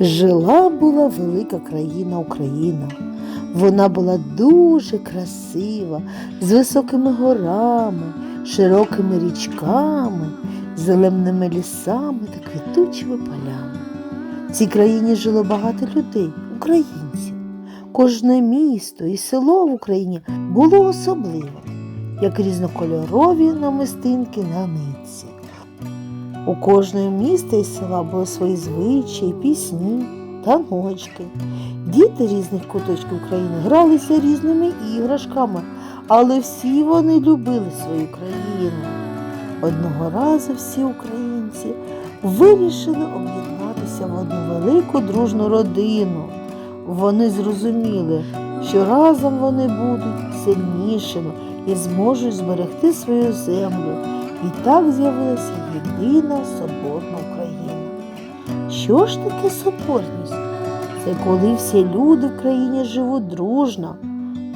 Жила була велика країна Україна. Вона була дуже красива, з високими горами, широкими річками, зеленими лісами та квітучими полями. В цій країні жило багато людей, українців. Кожне місто і село в Україні було особливе, як різнокольорові намистинки на нитці. У кожного міста і села були свої звичаї, пісні, таночки. Діти різних куточків України гралися різними іграшками, але всі вони любили свою країну. Одного разу всі українці вирішили об'єднатися в одну велику дружну родину. Вони зрозуміли, що разом вони будуть сильнішими і зможуть зберегти свою землю. І так з'явилася єдина соборна Україна. Що ж таке соборність? Це коли всі люди в країні живуть дружно,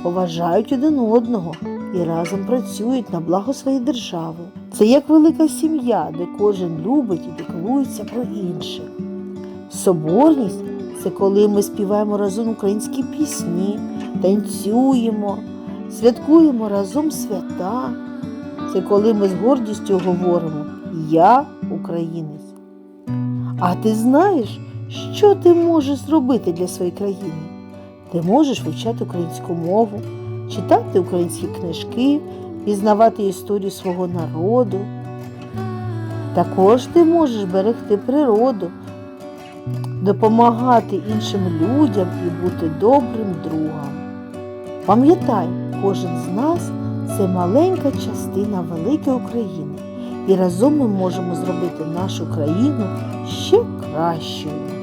поважають один одного і разом працюють на благо своєї держави. Це як велика сім'я, де кожен любить і піклується про інших. Соборність це коли ми співаємо разом українські пісні, танцюємо, святкуємо разом свята. Це коли ми з гордістю говоримо Я українець. А ти знаєш, що ти можеш зробити для своєї країни? Ти можеш вивчати українську мову, читати українські книжки, пізнавати історію свого народу. Також ти можеш берегти природу, допомагати іншим людям і бути добрим другом. Пам'ятай, кожен з нас це маленька частина великої України, і разом ми можемо зробити нашу країну ще кращою.